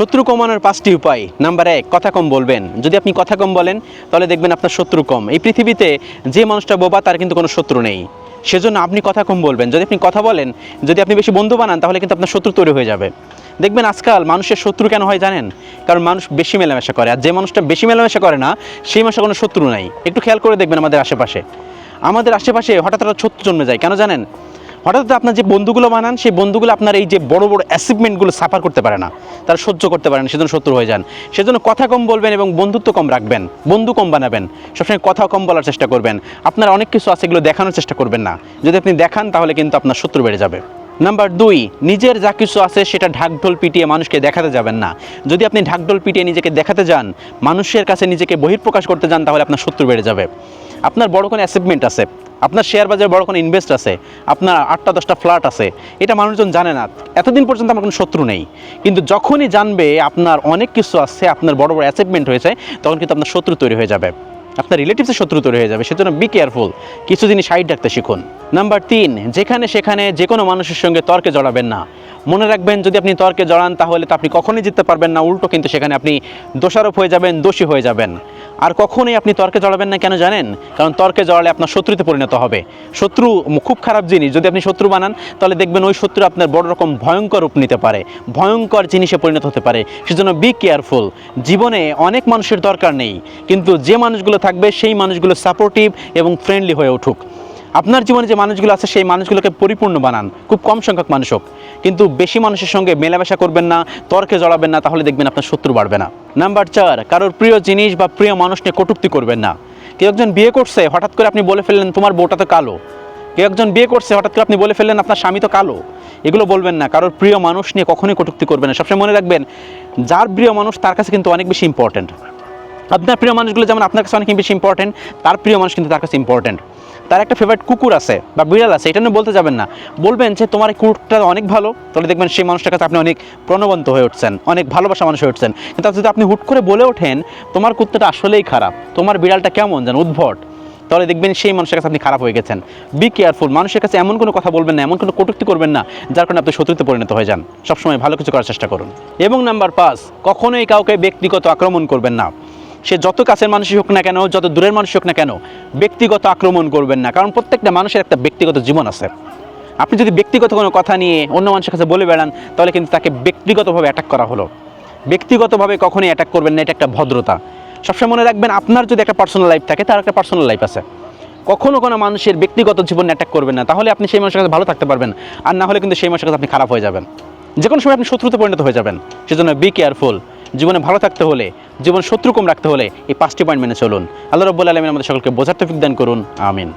শত্রু কমানোর পাঁচটি উপায়। নাম্বার এক, কথা কম বলবেন। যদি আপনি কথা কম বলেন, তাহলে দেখবেন আপনার শত্রু কম। এই পৃথিবীতে যে মানুষটা বোবা, তার কিন্তু কোনো শত্রু নেই। সেজন্য আপনি কথা কম বলবেন। যদি আপনি কথা বলেন, যদি আপনি বেশি বন্ধু বানান, তাহলে কিন্তু আপনার শত্রু তৈরি হয়ে যাবে। দেখবেন আজকাল মানুষের শত্রু কেন হয় জানেন? কারণ মানুষ বেশি মেলামেশা করে। আর যে মানুষটা বেশি মেলামেশা করে না, সেই মানুষের কোনো শত্রু নাই। একটু খেয়াল করে দেখবেন আমাদের আশেপাশে। আমাদের আশেপাশে হঠাৎ হঠাৎ শত্রু জন্মে যায়। কেন জানেন? হঠাৎ আপনার যে বন্ধুগুলো বানান, সেই বন্ধুগুলো আপনার এই যে বড় বড় অ্যাচিভমেন্টগুলো সাফার করতে পারে না। তারা সহ্য করতে পারে না, সেজন্য শত্রু হয়ে যান। সেজন্য কথা কম বলবেন এবং বন্ধুত্ব কম রাখবেন, বন্ধু কম বানাবেন। সবসময় কথা কম বলার চেষ্টা করবেন। আপনার অনেক কিছু আছে, এগুলো দেখানোর চেষ্টা করবেন না। যদি আপনি দেখান, তাহলে কিন্তু আপনার শত্রু বেড়ে যাবে। নাম্বার দুই, নিজের যা কিছু আছে, সেটা ঢাকঢোল পিটিয়ে মানুষকে দেখাতে যাবেন না। যদি আপনি ঢাকঢোল পিটিয়ে নিজেকে দেখাতে যান, মানুষের কাছে নিজেকে বহির্প্রকাশ করতে যান, তাহলে আপনার শত্রু বেড়ে যাবে। আপনার বড় কোনো অ্যাচিভমেন্ট আছে, আপনার শেয়ার বাজারে বড় কোনো ইনভেস্ট আছে, আপনার আটটা দশটা ফ্ল্যাট আছে, এটা মানুষজন জানে না। এতদিন পর্যন্ত আমার কোনো শত্রু নেই। কিন্তু যখনই জানবে আপনার অনেক কিছু আছে, আপনার বড় বড় অ্যাচিভমেন্ট হয়েছে, তখন কিন্তু আপনার শত্রু তৈরি হয়ে যাবে। আপনার রিলেটিভসের শত্রু তৈরি হয়ে যাবে। সেজন্য বি কেয়ারফুল কিছু জিনিস সাইড রাখতে শিখুন। নাম্বার তিন, যেখানে সেখানে যে কোনো মানুষের সঙ্গে তর্কে জড়াবেন না। মনে রাখবেন, যদি আপনি তর্কে জড়ান, তাহলে তো আপনি কখনোই জিততে পারবেন না। উল্টো কিন্তু সেখানে আপনি দোষারোপ হয়ে যাবেন, দোষী হয়ে যাবেন। আর কখনোই আপনি তর্কে জড়াবেন না কেন জানেন? কারণ তর্কে জড়ালে আপনার শত্রুতে পরিণত হবে। শত্রু খুব খারাপ জিনিস। যদি আপনি শত্রু বানান, তাহলে দেখবেন ওই শত্রু আপনার বড় রকম ভয়ঙ্কর রূপ নিতে পারে। ভয়ঙ্কর জিনিসে পরিণত হতে পারে। সেজন্য বি কেয়ারফুল জীবনে অনেক মানুষের দরকার নেই। কিন্তু যে মানুষগুলো থাকবে, সেই মানুষগুলো সাপোর্টিভ এবং ফ্রেন্ডলি হয়ে উঠুক। আপনার জীবনে যে মানুষগুলো আছে, সেই মানুষগুলোকে পরিপূর্ণ বানান। খুব কম সংখ্যক মানুষ হোক। কিন্তু বেশি মানুষের সঙ্গে মেলামেশা করবেন না, তর্কে জড়াবেন না, তাহলে দেখবেন আপনার শত্রু বাড়বে না। নাম্বার চার, কারোর প্রিয় জিনিস বা প্রিয় মানুষ নিয়ে কটূক্তি করবেন না। কেউ একজন বিয়ে করছে, হঠাৎ করে আপনি বলে ফেললেন, তোমার বউটা তো কালো। কেউ একজন বিয়ে করছে, হঠাৎ করে আপনি বলে ফেললেন, আপনার স্বামী তো কালো। এগুলো বলবেন না। কারোর প্রিয় মানুষ নিয়ে কখনোই কটূক্তি করবেন না। সবসময় মনে রাখবেন, যার প্রিয় মানুষ তার কাছে কিন্তু অনেক বেশি ইম্পর্ট্যান্ট আপনার প্রিয় মানুষগুলো যেমন আপনার কাছে অনেক বেশি ইম্পর্টেন্ট তার প্রিয় মানুষ কিন্তু তার কাছে ইম্পর্টেন্ট তার একটা ফেভারিট কুকুর আছে, বা বিড়াল আছে, এটা নিয়ে বলতে যাবেন না। বলবেন যে, তোমার কুকুরটা অনেক ভালো। তাহলে দেখবেন সেই মানুষটার কাছে আপনি অনেক প্রণবন্ত হয়ে উঠছেন, অনেক ভালোবাসা মানুষ হয়ে উঠছেন। কিন্তু যদি আপনি হুট করে বলে ওঠেন, তোমার কুত্তাটা আসলেই খারাপ, তোমার বিড়ালটা কেমন যেন উদ্ভট, তাহলে দেখবেন সেই মানুষের কাছে আপনি খারাপ হয়ে গেছেন। বি কেয়ারফুল মানুষের কাছে এমন কোনো কথা বলবেন না, এমন কোনো কটূক্তি করবেন না, যার কারণে আপনি শত্রুতে পরিণত হয়ে যান। সবসময় ভালো কিছু করার চেষ্টা করুন। এবং নাম্বার পাঁচ, কখনোই কাউকে ব্যক্তিগত আক্রমণ করবেন না। সে যত কাছের মানুষই হোক না কেন, যত দূরের মানুষ হোক না কেন, ব্যক্তিগত আক্রমণ করবেন না। কারণ প্রত্যেকটা মানুষের একটা ব্যক্তিগত জীবন আছে। আপনি যদি ব্যক্তিগত কোনো কথা নিয়ে অন্য মানুষের কাছে বলে বেড়ান, তাহলে কিন্তু তাকে ব্যক্তিগতভাবে অ্যাটাক করা হলো। ব্যক্তিগতভাবে কখনোই অ্যাটাক করবেন না, এটা একটা ভদ্রতা। সবসময় মনে রাখবেন, আপনার যদি একটা পার্সোনাল লাইফ থাকে, তার একটা পার্সোনাল লাইফ আছে। কখনো কোনো মানুষের ব্যক্তিগত জীবনে অ্যাটাক করবেন না, তাহলে আপনি সেই মানুষের কাছে ভালো থাকতে পারবেন। আর না হলে কিন্তু সেই মানুষের কাছে আপনি খারাপ হয়ে যাবেন। যে কোনো সময় আপনি শত্রুতে পরিণত হয়ে যাবেন। সেজন্য বি কেয়ারফুল জীবনে ভালো থাকতে হলে, জীবন শত্রু কম রাখতে হলে এই পাঁচটি পয়েন্ট মেনে চলুন। আল্লাহ রব্বুল আলমিন আমাদের সকলকে বোঝার তফিক দান করুন। আমিন।